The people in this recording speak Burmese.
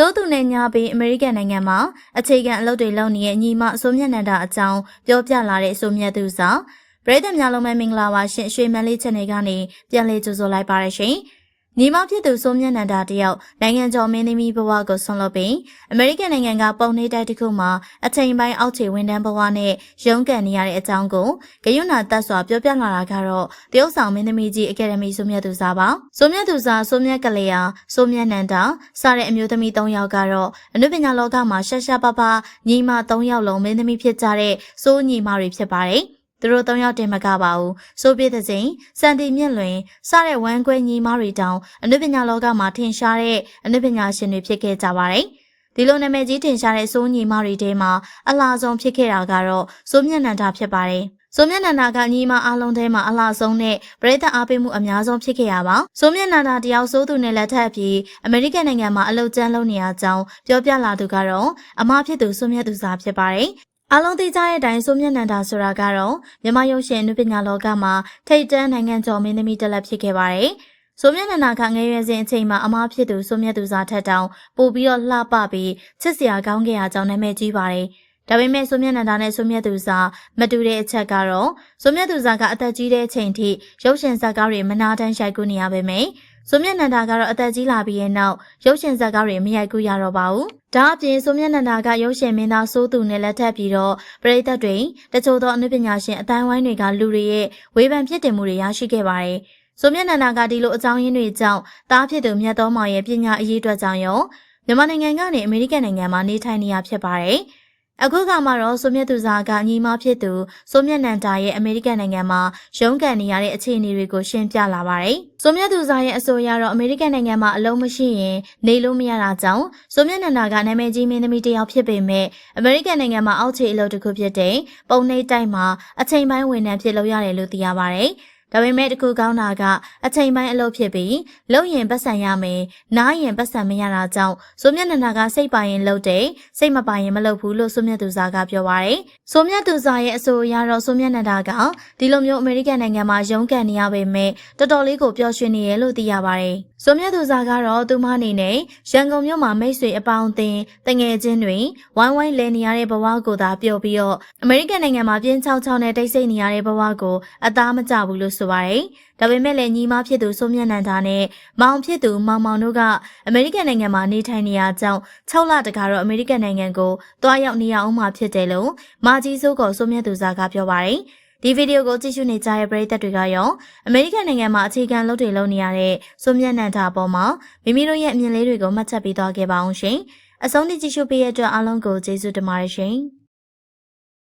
စိုးသူနဲ့ညာပြီးအမေရိကန်နိုင်ငံမှာအခြေခံအလုပ်တွေလုပ်နေတဲ့ညီမအစိုးမျက်နှာတာအကြောင်းပြောပြလာတဲ့အစိုးမြတ်သူစာပရိသတ်များလုံးပဲမင်္ဂလာပါရှင်ရွှေမန်းလေးချက်နေကနေပြန်လေးကြိုဆိုလိုက်ပါရရှင် ညီမဖြစ်သူစိုးမျက်နှာတာတယောက်နိုင်ငံကျော်မင်းသမီးဘဝကိုဆွန်လွတ်ပြီးအမေရိကန်နိုင်ငံကပုံနှိပ်တိုက်တစ်ခုမှာအချိန်ပိုင်းအောက်ခြေဝန်ထမ်းဘဝနဲ့ရုန်းကန်နေရတဲ့အကြောင်းကိုဂယွနာတက်စွာပြောပြလာတာကတော့တရုတ်ဆောင်မင်းသမီးကြီးအကယ်ဒမီစိုးမြတ်သူစာပါစိုးမြတ်သူစာစိုးမြတ်ကလေးယာစိုးမြတ်နန္ဒာစတဲ့အမျိုးသမီး၃ယောက်ကတော့အနုပညာလောကမှာရှာရှာပါပါညီမ၃ယောက်လုံးမင်းသမီးဖြစ်ကြတဲ့စိုးညီမတွေဖြစ်ပါတယ် သူတို့၃ယောက်တင်မကပါဘူးစိုးပြည့်တဲ့ချိန်စံတီမြင့်လွင်စတဲ့ဝမ်းကွဲညီမတွေတောင်အနုပညာလောကမှာထင်ရှားတဲ့အနုပညာရှင်တွေဖြစ်ခဲ့ကြပါတယ်ဒီလိုနာမည်ကြီးထင်ရှားတဲ့စိုးညီမတွေထဲမှာအလားဆုံးဖြစ်ခဲ့တာကတော့စိုးမျက်နှာတာဖြစ်ပါတယ်။စိုးမျက်နှာတာကညီမအားလုံးထဲမှာအလားဆုံးနဲ့ပရိသတ်အားပေးမှုအများဆုံးဖြစ်ခဲ့ရပါ။စိုးမျက်နှာတာတယောက်စိုးသူနဲ့လက်ထပ်ပြီးအမေရိကန်နိုင်ငံမှာအလုပ်ကျန်းလုပ်နေရကြောင်းပြောပြလာသူကတော့အမဖြစ်သူစိုးမျက်သူစာဖြစ်ပါတယ်။ အလုံးသိကြတဲ့အတိုင်းစိုးမျက်နှာတာဆိုတာကတော့မြန်မာရုပ်ရှင်အနုပညာလောကမှာထိတ်တန်းနိုင်ငံကျော်မင်းသမီးတစ်လက်ဖြစ်ခဲ့ပါတယ်။ဆိုမြတ်နန္ဒာကငယ်ရွယ်စဉ်အချိန်မှာအမားဖြစ်သူဆိုမြတ်သူစာထက်တောင်ပို့ပြီးတော့လှပပြီးချစ်စရာကောင်းခဲ့ရကြောင်းနာမည်ကြီးပါတယ်။ဒါပေမဲ့ဆိုမြတ်နန္ဒာနဲ့ဆိုမြတ်သူစာမတူတဲ့အချက်ကတော့ဆိုမြတ်သူစာကအသက်ကြီးတဲ့အချိန်ထိရုပ်ရှင်ဇာတ်ကားတွေမနာတမ်းရိုက်ကူးနေရပါမယ်။ ဆိုမြတ်နန္ဒာကတော့အသက်ကြီးလာပြီးရဲ့နောက်ရုပ်ရှင်ဇာတ်ကားတွေမရိုက်ကူးရတော့ပါဘူး။ဒါအပြင်ဆိုမြတ်နန္ဒာကရုပ်ရှင်မင်းသားစိုးသူနဲ့လက်ထပ်ပြီးတော့ပရိသတ်တွေတချို့သောအနုပညာရှင်အတိုင်းဝိုင်းတွေကလူတွေရဲ့ဝေဖန်ဖြစ်တင်မှုတွေရရှိခဲ့ပါတယ်။ဆိုမြတ်နန္ဒာကဒီလိုအကြောင်းရင်းတွေကြောင့်တားဖြစ်သူမြတ်တော်မောင်ရဲ့ပညာအရေးအတွက်ကြောင့်ရောမြန်မာနိုင်ငံကနေအမေရိကန်နိုင်ငံမှာနေထိုင်နေရဖြစ်ပါတယ်။ အခုကမှတော့ဆိုမြတ်သူစာကညီမဖြစ်သူဆိုမြတ်နန္ဒာရဲ့အမေရိကန်နိုင်ငံမှာရုန်းကန်နေရတဲ့အခြေအနေတွေကိုရှင်းပြလာပါတယ်။ဆိုမြတ်သူစာရဲ့အဆိုအရတော့အမေရိကန်နိုင်ငံမှာအလုံးမရှိရင်နေလို့မရတာကြောင့်ဆိုမြတ်နန္ဒာကနာမည်ကြီးမင်းသမီးတစ်ယောက်ဖြစ်ပေမဲ့အမေရိကန်နိုင်ငံမှာအောက်ခြေအလုပ်တစ်ခုဖြစ်တဲ့ပုံနှိပ်တိုက်မှာအချိန်ပိုင်းဝန်ထမ်းဖြစ်လို့ရတယ်လို့သိရပါတယ်။ ဒါပေမဲ့တခုကောင်းတာကအချိန်ပိုင်းအလုပ်ဖြစ်ပြီးလုံရင်ပတ်စံရမယ်နားရင်ပတ်စံမရတာကြောင့်စိုးမြတ်နန္ဒာကစိတ်ပါရင်လုပ်တယ်စိတ်မပါရင်မလုပ်ဘူးလို့စိုးမြတ်သူစားကပြောပါရယ်စိုးမြတ်သူစားရဲ့အဆိုအရတော့စိုးမြတ်နန္ဒာကဒီလိုမျိုးအမေရိကန်နိုင်ငံမှာရုန်းကန်နေရပေမဲ့တော်တော်လေးကိုပျော်ရွှင်နေရလို့သိရပါရယ် စိုးမြတ်သူစားကတော့သူမအနေနဲ့ရန်ကုန်မြို့မှာမိတ်ဆွေအပေါင်းအသင်းတငယ်ချင်းတွေဝိုင်းဝိုင်းလဲနေရတဲ့ဘဝကိုသာပျော်ပြီးတော့အမေရိကန်နိုင်ငံမှာပြင်းချောက်ချောက်နဲ့တိတ်ဆိတ်နေရတဲ့ဘဝကိုအသားမကျဘူးလို့ဆိုပါရယ်ဒါပေမဲ့လည်းညီမဖြစ်သူစိုးမြတ်နန္ဒာနဲ့မောင်ဖြစ်သူမောင်မောင်တို့ကအမေရိကန်နိုင်ငံမှာနေထိုင်နေရကြောင်း6လတကတော့အမေရိကန်နိုင်ငံကိုတွားရောက်နေရအောင်မှဖြစ်တယ်လို့မာကြီးစိုးကောစိုးမြတ်သူစားကပြောပါရယ် ဒီဗီဒီယိုကိုကြည့်ရှုနေကြတဲ့ပရိသတ်တွေကရောအမေရိကန်နိုင်ငံမှာအခြေခံလုပ်တွေလုပ်နေရတဲ့စွန်မြတ်နန္ဒာပေါ်မှာမိမိတို့ရဲ့အမြင်လေးတွေကိုမှတ်ချက်ပေးသွားခဲ့ပါအောင်ရှင်။အဆုံးထိကြည့်ရှုပေးရတဲ့အတွက်အားလုံးကိုကျေးဇူးတင်ပါတယ်ရှင်။